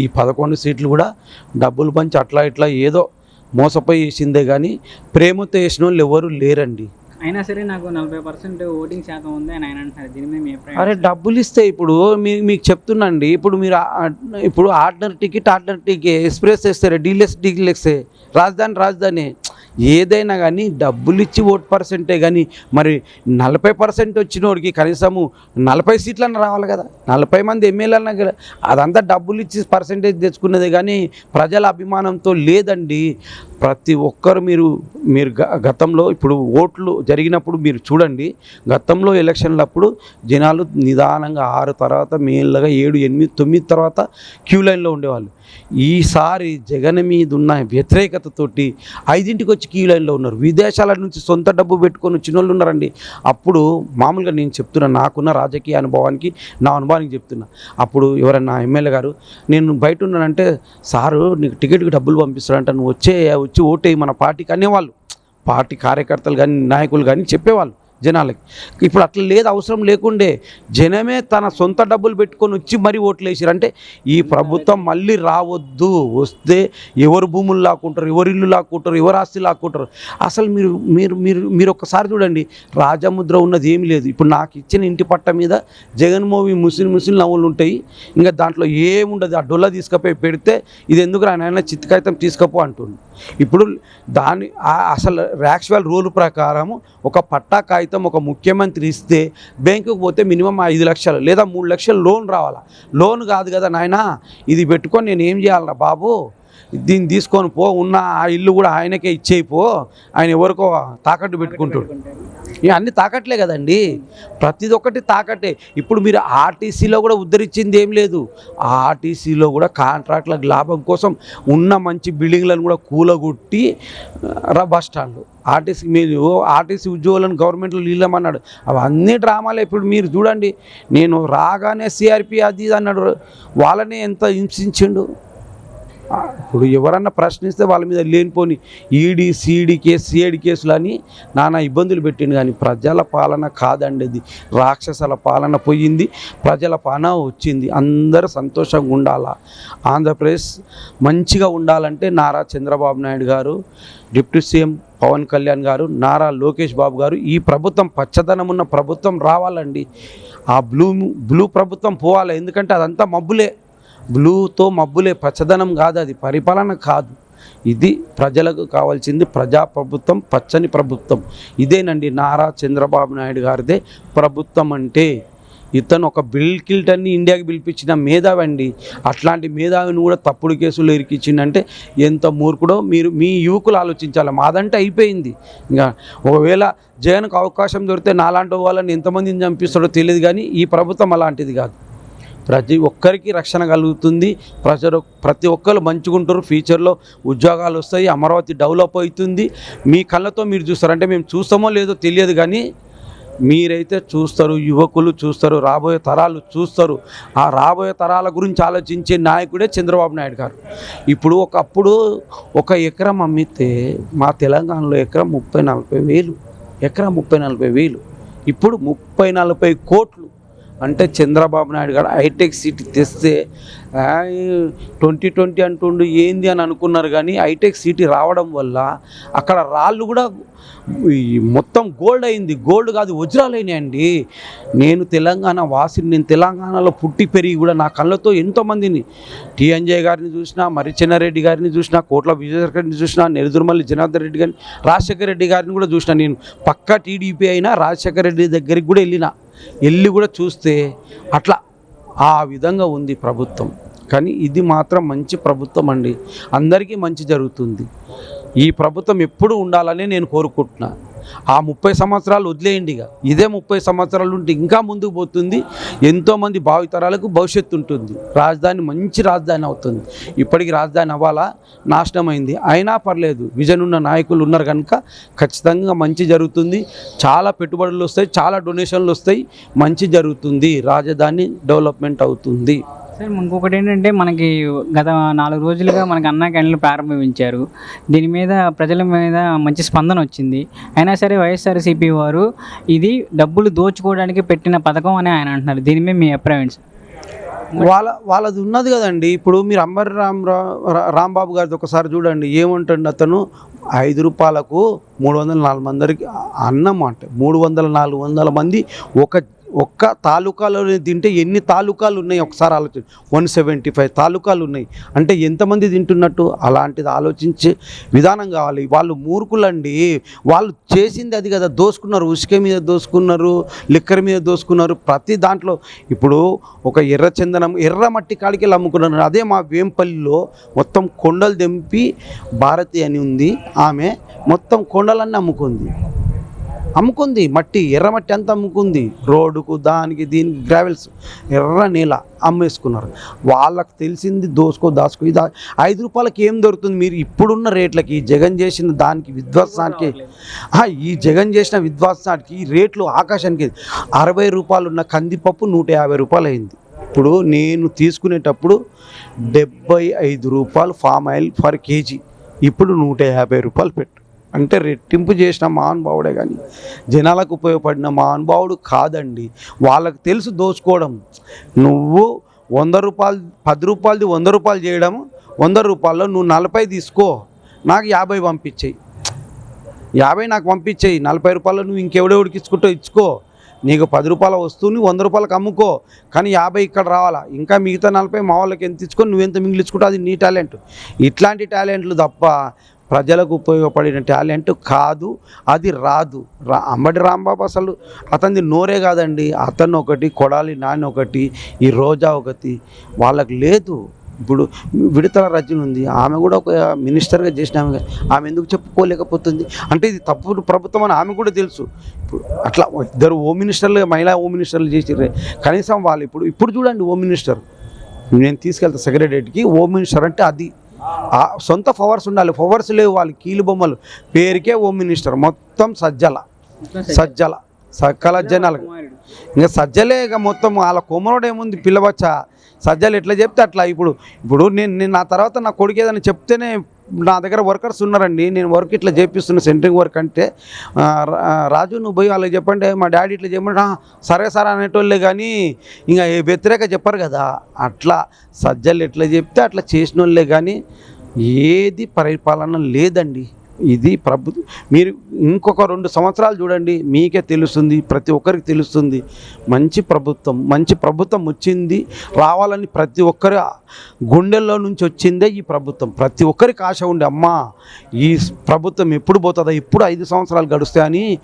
ఈ పదకొండు సీట్లు కూడా డబ్బులు పంచి అట్లా ఇట్లా ఏదో మోసపోయి వేసిందే కానీ ప్రేమతో వేసిన వాళ్ళు ఎవరు లేరండి.
అయినా సరే నాకు నలభై పర్సెంట్ ఓటింగ్ శాతం ఉంది అని ఆయన అంటున్నారు. దీని మీద
అరే డబ్బులు ఇస్తే ఇప్పుడు మీ మీకు చెప్తున్నాండి. ఇప్పుడు మీరు ఇప్పుడు ordinary ticket ordinary ticket express వేస్తారు డీలెక్స్ డీలెక్స్ రాజధాని రాజధాని. ఏదైనా కానీ డబ్బులు ఇచ్చి ఓట్ పర్సెంటే కానీ మరి నలభై పర్సెంట్ వచ్చినోడికి కనీసము నలభై సీట్లన్నా రావాలి కదా. నలభై మంది ఎమ్మెల్యేలన్నా కదా. అదంతా డబ్బులు ఇచ్చి పర్సెంటేజ్ తెచ్చుకున్నది కానీ ప్రజల అభిమానంతో లేదండి. ప్రతి ఒక్కరు మీరు మీరు గ- గతంలో ఇప్పుడు ఓట్లు జరిగినప్పుడు మీరు చూడండి గతంలో ఎలక్షన్లప్పుడు జనాలు నిదానంగా ఆరు తర్వాత మేళ్ళగా ఏడు ఎనిమిది తొమ్మిది తర్వాత క్యూ లైన్లో ఉండేవాళ్ళు. ఈసారి జగన్ మీద ఉన్న వ్యతిరేకతతోటి ఐదింటికి వచ్చి క్యూ లైన్లో ఉన్నారు. విదేశాల నుంచి సొంత డబ్బు పెట్టుకొని వచ్చిన వాళ్ళు ఉన్నారండి. అప్పుడు మామూలుగా నేను చెప్తున్నా నాకున్న రాజకీయ అనుభవానికి నా అనుభవానికి చెప్తున్నా. అప్పుడు ఎవరైనా ఎమ్మెల్యే గారు నేను బయట ఉన్నానంటే సారు నీకు టికెట్కి డబ్బులు పంపిస్తాడంట నువ్వు వచ్చే వచ్చి ఓటేయి మన పార్టీకి అనేవాళ్ళు. పార్టీ కార్యకర్తలు కానీ నాయకులు కానీ చెప్పేవాళ్ళు. జనాలకి. ఇప్పుడు అట్లా లేదు అవసరం లేకుండే జనమే తన సొంత డబ్బులు పెట్టుకొని వచ్చి మరీ ఓట్లు వేసారు అంటే ఈ ప్రభుత్వం మళ్ళీ రావద్దు వస్తే ఎవరు భూములు లాక్కుంటారు ఎవరు ఇల్లు లాక్కుంటారు ఎవరు ఆస్తి లాక్కుంటారు. అసలు మీరు మీరు మీరు మీరు ఒక్కసారి చూడండి రాజముద్ర ఉన్నది ఏమీ లేదు. ఇప్పుడు నాకు ఇచ్చిన ఇంటి పట్ట మీద జగన్ ముస్లిం ముస్లిం నవ్వులు ఉంటాయి. ఇంకా దాంట్లో ఏముండదు. ఆ డొల్ల తీసుకపోయి పెడితే ఇది ఎందుకు నాయన చిత్తకాయితం తీసుకపో అంటుండు. ఇప్పుడు దాని అసలు యాక్చువల్ రూల్ ప్రకారం ఒక పట్టా కాగితం ఒక ముఖ్యమంత్రి ఇస్తే బ్యాంకుకి పోతే మినిమం ఐదు లక్షలు లేదా మూడు లక్షలు లోన్ రావాలా? లోన్ కాదు కదా నాయనా ఇది పెట్టుకొని నేను ఏం చేయాలరా బాబు? దీన్ని తీసుకొని పో ఉన్న ఆ ఇల్లు కూడా ఆయనకే ఇచ్చేయి పో. ఆయన ఎవరికో తాకట్టు పెట్టుకుంటాడు. ఇక అన్ని తాకట్లే కదండి. ప్రతిది ఒక్కటి తాకట్టే. ఇప్పుడు మీరు ఆర్టీసీలో కూడా ఉద్ధరించింది ఏం లేదు. ఆర్టీసీలో కూడా కాంట్రాక్ట్ల లాభం కోసం ఉన్న మంచి బిల్డింగ్లను కూడా కూలగొట్టి రా బస్ స్టాండ్లు. ఆర్టీసీ మీరు ఆర్టీసీ ఉద్యోగులను గవర్నమెంట్లో నీళ్ళమన్నాడు అవన్నీ డ్రామాలే. ఇప్పుడు మీరు చూడండి. నేను రాగానే సిఆర్పి అది ఇది అన్నాడు. వాళ్ళనే ఎంత హింసించిండు? ఇప్పుడు ఎవరన్నా ప్రశ్నిస్తే వాళ్ళ మీద లేనిపోని ఈడీ సిఈడి కేసు సిఐడి కేసులు అని నానా ఇబ్బందులు పెట్టింది కానీ ప్రజల పాలన కాదండి అది రాక్షసల పాలన పోయింది. ప్రజల పాలన వచ్చింది. అందరూ సంతోషంగా ఉండాలా? ఆంధ్రప్రదేశ్ మంచిగా ఉండాలంటే నారా చంద్రబాబు నాయుడు గారు డిప్యూటీ సీఎం పవన్ కళ్యాణ్ గారు నారా లోకేష్ బాబు గారు ఈ ప్రభుత్వం పచ్చదనం ఉన్న ప్రభుత్వం రావాలండి. ఆ బ్లూ బ్లూ ప్రభుత్వం పోవాలి. ఎందుకంటే అదంతా మబ్బులే. బ్లూతో మబ్బులే పచ్చదనం కాదు అది పరిపాలన కాదు. ఇది ప్రజలకు కావాల్సింది ప్రజా ప్రభుత్వం పచ్చని ప్రభుత్వం. ఇదేనండి నారా చంద్రబాబు నాయుడు గారిదే ప్రభుత్వం అంటే. ఇతను ఒక బిల్ కిల్టన్ని ఇండియాకి పిలిపించిన మేధావి అండి. అట్లాంటి మేధావిని కూడా తప్పుడు కేసులు ఇరికిచ్చిందంటే ఎంత మూర్ఖుడో మీరు మీ యువకులు ఆలోచించాలి. మాదంటే అయిపోయింది. ఇంకా ఒకవేళ జగన్కు అవకాశం దొరికితే నాలాంటి వాళ్ళని ఎంతమందిని చంపిస్తాడో తెలియదు కానీ ఈ ప్రభుత్వం అలాంటిది కాదు. ప్రతి ఒక్కరికి రక్షణ కలుగుతుంది. ప్రజలు ప్రతి ఒక్కరు మంచుకుంటారు. ఫ్యూచర్లో ఉద్యోగాలు వస్తాయి. అమరావతి డెవలప్ అవుతుంది. మీ కళ్ళతో మీరు చూస్తారు. అంటే మేము చూస్తామో లేదో తెలియదు కానీ మీరైతే చూస్తారు. యువకులు చూస్తారు. రాబోయే తరాలు చూస్తారు. ఆ రాబోయే తరాల గురించి ఆలోచించే నాయకుడే చంద్రబాబు నాయుడు గారు. ఇప్పుడు ఒకప్పుడు ఒక ఎకరం అమ్మితే మా తెలంగాణలో ఎకరం ముప్పై నలభై వేలు. ఎకరం ముప్పై నలభై వేలు. ఇప్పుడు ముప్పై నలభై కోట్లు. అంటే చంద్రబాబు నాయుడు గారు హైటెక్ సిటీ తెస్తే ట్వంటీ ట్వంటీ అంటుండు ఏంది అని అనుకున్నారు కానీ హైటెక్ సిటీ రావడం వల్ల అక్కడ రాళ్ళు కూడా మొత్తం గోల్డ్ అయింది. గోల్డ్ కాదు వజ్రాలైనాయండి నేను తెలంగాణ వాసిని నేను తెలంగాణలో పుట్టి పెరిగి కూడా నా కళ్ళతో ఎంతోమందిని టీఎన్జే గారిని చూసినా మరిచెన్నారెడ్డి గారిని చూసినా కోట్ల విజయరెడ్డిని చూసినా నెరుదుర్మల్లి జనార్దన్ రెడ్డి గారిని రాజశేఖర రెడ్డి గారిని కూడా చూసినా నేను. పక్కా టీడీపీ అయినా రాజశేఖర రెడ్డి దగ్గరికి కూడా వెళ్ళిన. వెళ్ళి కూడా చూస్తే అట్లా ఆ విధంగా ఉంది ప్రభుత్వం. కానీ ఇది మాత్రం మంచి ప్రభుత్వం అండి. అందరికీ మంచి జరుగుతుంది. ఈ ప్రభుత్వం ఎప్పుడు ఉండాలని నేను కోరుకుంటున్నాను ఆ ముప్పై సంవత్సరాలు వదిలేయండి ఇక. ఇదే ముప్పై సంవత్సరాలు ఉంటే ఇంకా ముందుకు పోతుంది. ఎంతోమంది భావితరాలకు భవిష్యత్తు ఉంటుంది. రాజధాని మంచి రాజధాని అవుతుంది. ఇప్పటికి రాజధాని అవ్వాలా? నాశనం అయింది అయినా పర్లేదు. విజన్ ఉన్న నాయకులు ఉన్నారు కనుక ఖచ్చితంగా మంచి జరుగుతుంది. చాలా పెట్టుబడులు వస్తాయి. చాలా డొనేషన్లు వస్తాయి. మంచి జరుగుతుంది. రాజధాని డెవలప్మెంట్ అవుతుంది.
సార్ ఇంకొకటి ఏంటంటే మనకి గత నాలుగు రోజులుగా మనకి అన్నా క్యాంటీన్లు ప్రారంభించారు. దీని మీద ప్రజల మీద మంచి స్పందన వచ్చింది. అయినా సరే వైఎస్ఆర్సీపీ వారు ఇది డబ్బులు దోచుకోవడానికి పెట్టిన పథకం అని ఆయన అంటున్నారు. దీని మీద మీ అభిప్రాయం సార్?
వాళ్ళ వాళ్ళది ఉన్నది కదండి. ఇప్పుడు మీరు అంబర్ రామ్ రా- రాంబాబు గారిది ఒకసారి చూడండి. ఏమంటండి అతను? ఐదు రూపాయలకు మూడు వందల నాలుగు మందికి అన్నం అంటే. మూడు వందల నాలుగు వందల మంది ఒక ఒక్క తాలూకాలో తింటే ఎన్ని తాలూకాలు ఉన్నాయి? ఒకసారి ఆలోచన. వన్ సెవెంటీ ఫైవ్ తాలూకాలు ఉన్నాయి. అంటే ఎంతమంది తింటున్నట్టు? అలాంటిది ఆలోచించే విధానం కావాలి. వాళ్ళు మూర్ఖులండి. వాళ్ళు చేసింది అది కదా. దోసుకున్నారు. ఉసుక మీద దోసుకున్నారు. లిక్కర్ మీద దోసుకున్నారు. ప్రతి దాంట్లో ఇప్పుడు ఒక ఎర్ర చందనం ఎర్ర మట్టి కాడికి వెళ్ళి అమ్ముకున్నారు. అదే మా వేంపల్లిలో మొత్తం కొండలు తెంపి భారతి అని ఉంది. ఆమె మొత్తం కొండలన్నీ అమ్ముకుంది. అమ్ముకుంది మట్టి ఎర్ర మట్టి అంతా అమ్ముకుంది. రోడ్డుకు దానికి దీనికి గ్రావెల్స్ ఎర్ర నీళ్ళ అమ్మేసుకున్నారు. వాళ్ళకు తెలిసింది దోసుకో దాసుకో ఇది. ఐదు రూపాయలకి ఏం దొరుకుతుంది? మీరు ఇప్పుడున్న రేట్లకి జగన్ చేసిన దానికి విధ్వంసానికి ఈ జగన్ చేసిన విధ్వంసానికి ఈ రేట్లు ఆకాశానికి అరవై రూపాయలు ఉన్న కందిపప్పు నూట యాభై రూపాయలు అయింది ఇప్పుడు నేను తీసుకునేటప్పుడు డెబ్బై ఐదు రూపాయలు ఫామ్ ఆయిల్ ఫర్ కేజీ. ఇప్పుడు నూట యాభై రూపాయలు పెట్టు అంటే రెట్టింపు చేసిన మహానుభావుడే కానీ జనాలకు ఉపయోగపడిన మహానుభావుడు కాదండి. వాళ్ళకి తెలుసు దోచుకోవడం. నువ్వు వంద రూపాయలు పది రూపాయలది వంద రూపాయలు చేయడం వంద రూపాయల్లో నువ్వు నలభై తీసుకో నాకు యాభై పంపించేయి. యాభై నాకు పంపించేయి నలభై రూపాయలు నువ్వు ఇంకెవడెవడికి ఇచ్చుకుంటో ఇచ్చుకో. నీకు పది రూపాయల వస్తువుని వంద రూపాయలకు అమ్ముకో. కానీ యాభై ఇక్కడ రావాలా? ఇంకా మిగతా నలభై మా వాళ్ళకి ఎంత ఇచ్చుకొని నువ్వెంత మిగిలించుకుంటో అది నీ టాలెంట్. ఇట్లాంటి టాలెంట్లు తప్ప ప్రజలకు ఉపయోగపడిన టాలెంట్ కాదు అది రాదు. రా అంబటి రాంబాబు అసలు అతనిది నోరే కాదండి. అతను ఒకటి కొడాలి నాని ఒకటి ఈ రోజా ఒకటి. వాళ్ళకి లేదు. ఇప్పుడు విడతల రజని ఉంది. ఆమె కూడా ఒక మినిస్టర్గా చేసిన ఆమె. ఆమె ఎందుకు చెప్పుకోలేకపోతుంది? అంటే ఇది తప్పుడు ప్రభుత్వం అని ఆమె కూడా తెలుసు. ఇప్పుడు అట్లా ఇద్దరు హోమ్ మినిస్టర్లు మహిళా హోమ్ మినిస్టర్లు చేసిర్రే. కనీసం వాళ్ళు ఇప్పుడు ఇప్పుడు చూడండి హోమ్ మినిస్టర్. నేను తీసుకెళ్తా సెక్రటరేట్కి హోమ్ మినిస్టర్ అంటే అది. సొంత పవర్స్ ఉండాలి. పవర్స్ లేవు వాళ్ళు. కీలు బొమ్మలు. పేరుకే హోమ్ మినిస్టర్ మొత్తం సజ్జల. సజ్జల. సకల జనాలకు ఇంకా సజ్జలే ఇక మొత్తం వాళ్ళ కుమరుడు ఏముంది? పిల్లవచ్చ సజ్జలు ఎట్లా చెప్తే అట్లా. ఇప్పుడు ఇప్పుడు నేను నేను నా తర్వాత నా కొడుకు ఏదైనా చెప్తేనే నా దగ్గర వర్కర్స్ ఉన్నారండి. నేను వర్క్ ఇట్లా చేపిస్తున్న సెంటరింగ్ వర్క్ అంటే రా- రాజు నువ్వు పోయి వాళ్ళకి చెప్పండి మా డాడీ ఇట్లా చెప్పండి సరే సరే అనేటోళ్ళే కానీ ఇంకా ఏ వ్యతిరేక చెప్పరు కదా. అట్లా సజ్జలు ఎట్లా చెప్తే అట్లా చేసిన వాళ్ళే కానీ ఏది పరిపాలన లేదండి. ఇది ప్రభు మీరు ఇంకొక రెండు సంవత్సరాలు చూడండి మీకే తెలుస్తుంది ప్రతి ఒక్కరికి తెలుస్తుంది. మంచి ప్రభుత్వం మంచి ప్రభుత్వం వచ్చింది రావాలని ప్రతి ఒక్కరి గుండెల్లో నుంచి వచ్చిందే ఈ ప్రభుత్వం. ప్రతి ఒక్కరికి ఆశ ఉండే అమ్మా ఈ ప్రభుత్వం ఎప్పుడు పోతుందా? ఎప్పుడు ఐదు సంవత్సరాలు గడుస్తాయని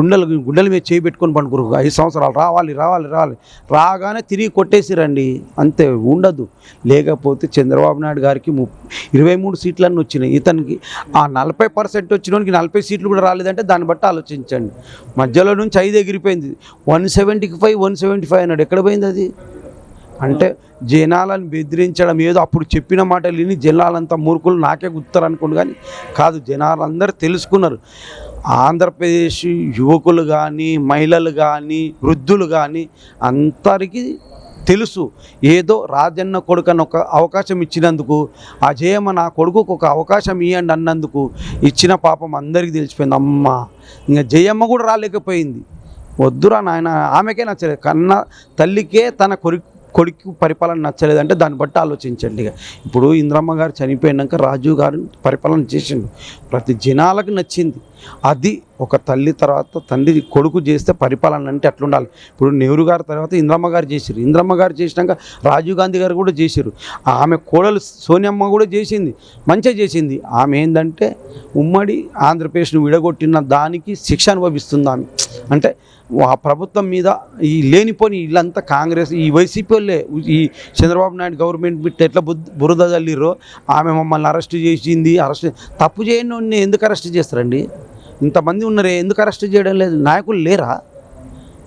గుండెలు గుండెల మీద చేయి పెట్టుకొని పండుకురు ఐదు సంవత్సరాలు రావాలి రావాలి రావాలి. రాగానే తిరిగి కొట్టేసిరండి. అంతే ఉండదు. లేకపోతే చంద్రబాబు నాయుడు గారికి ము ఇరవై మూడు సీట్లన్నీ వచ్చినాయి. ఇతనికి ఆ నలభై పర్సెంట్ వచ్చినోనికి నలభై సీట్లు కూడా రాలేదంటే దాన్ని బట్టి ఆలోచించండి. మధ్యలో నుంచి ఐదు ఎగిరిపోయింది. వన్ సెవెంటీకి ఫైవ్ వన్ సెవెంటీ ఫైవ్ అన్నాడు. ఎక్కడ పోయింది అది? అంటే జనాలను బెదిరించడం ఏదో అప్పుడు చెప్పిన మాటలు విని జనాలంతా మూర్ఖులు నాకే గుర్తారు అనుకోండి కానీ కాదు జనాలందరూ తెలుసుకున్నారు. ఆంధ్రప్రదేశ్ యువకులు కానీ మహిళలు కానీ వృద్ధులు కానీ అందరికీ తెలుసు. ఏదో రాజన్న కొడుకని ఒక అవకాశం ఇచ్చినందుకు ఆ నా కొడుకుకు ఒక అవకాశం ఇవ్వండి అన్నందుకు ఇచ్చిన పాపం అందరికీ తెలిసిపోయింది. అమ్మ ఇంకా జయమ్మ కూడా రాలేకపోయింది. వద్దురా నాయన ఆమెకే నచ్చలేదు. కన్న తల్లికే తన కొడుకు కొడుకు పరిపాలన నచ్చలేదంటే దాన్ని బట్టి ఆలోచించండి ఇక. ఇప్పుడు ఇంద్రమ్మ గారు చనిపోయినాక రాజు గారు పరిపాలన చేసిండు. ప్రతి జనాలకు నచ్చింది. అది ఒక తల్లి తర్వాత తండ్రి కొడుకు చేస్తే పరిపాలన అంటే అట్లుండాలి. ఇప్పుడు నెహ్రూ గారి తర్వాత ఇంద్రమ్మ గారు చేసిరు ఇంద్రమ్మ గారు చేసినాక రాజీవ్ గాంధీ గారు కూడా చేసిరు ఆమె కోడలు సోనియమ్మ కూడా చేసింది. మంచిగా చేసింది. ఆమె ఏంటంటే ఉమ్మడి ఆంధ్రప్రదేశ్ను విడగొట్టిన దానికి శిక్ష అనుభవిస్తుంది ఆమె. అంటే ఆ ప్రభుత్వం మీద ఈ లేనిపోని వీళ్ళంతా కాంగ్రెస్ ఈ వైసీపీ వాళ్ళే ఈ చంద్రబాబు నాయుడు గవర్నమెంట్ బిట్ ఎట్లా బురద చల్లిరో ఆమె మమ్మల్ని అరెస్ట్ చేసింది అరెస్ట్ తప్పు చేయని ఎందుకు అరెస్ట్ చేస్తారండి? ఇంతమంది ఉన్నారే ఎందుకు అరెస్ట్ చేయడం లేదు? నాయకులు లేరా?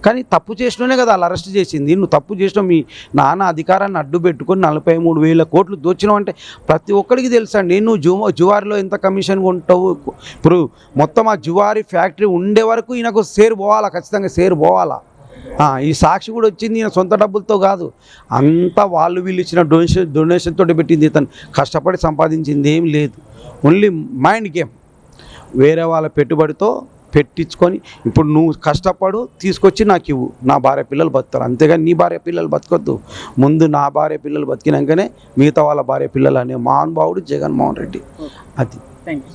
కానీ తప్పు చేసినోనే కదా వాళ్ళు అరెస్ట్ చేసింది. నువ్వు తప్పు చేసిన మీ నాన్న అధికారాన్ని అడ్డు పెట్టుకొని నలభై మూడు వేల కోట్లు దోచినావు అంటే ప్రతి ఒక్కరికి తెలుసండి నువ్వు జు జువారిలో ఎంత కమిషన్ కొంటావు? ఇప్పుడు మొత్తం ఆ జువారి ఫ్యాక్టరీ ఉండే వరకు ఈయనకు సేరు పోవాలా? ఖచ్చితంగా సేరు పోవాలా? ఈ సాక్షి కూడా వచ్చింది ఈయన సొంత డబ్బులతో కాదు. అంతా వాళ్ళు వీళ్ళు ఇచ్చిన డొనేషన్ డొనేషన్ తోటి పెట్టింది ఇతను. కష్టపడి సంపాదించింది ఏం లేదు. ఓన్లీ మైండ్ గేమ్ వేరే వాళ్ళ పెట్టుబడితో పెట్టించుకొని ఇప్పుడు నువ్వు కష్టపడు తీసుకొచ్చి నాకు ఇవ్వు. నా భార్య పిల్లలు బతుకుతారు. అంతేగాని నీ భార్య పిల్లలు బతకొద్దు. ముందు నా భార్య పిల్లలు బతికినాకనే మిగతా వాళ్ళ భార్య పిల్లలు అనే మహానుభావుడు జగన్మోహన్ రెడ్డి. అది.
Thank you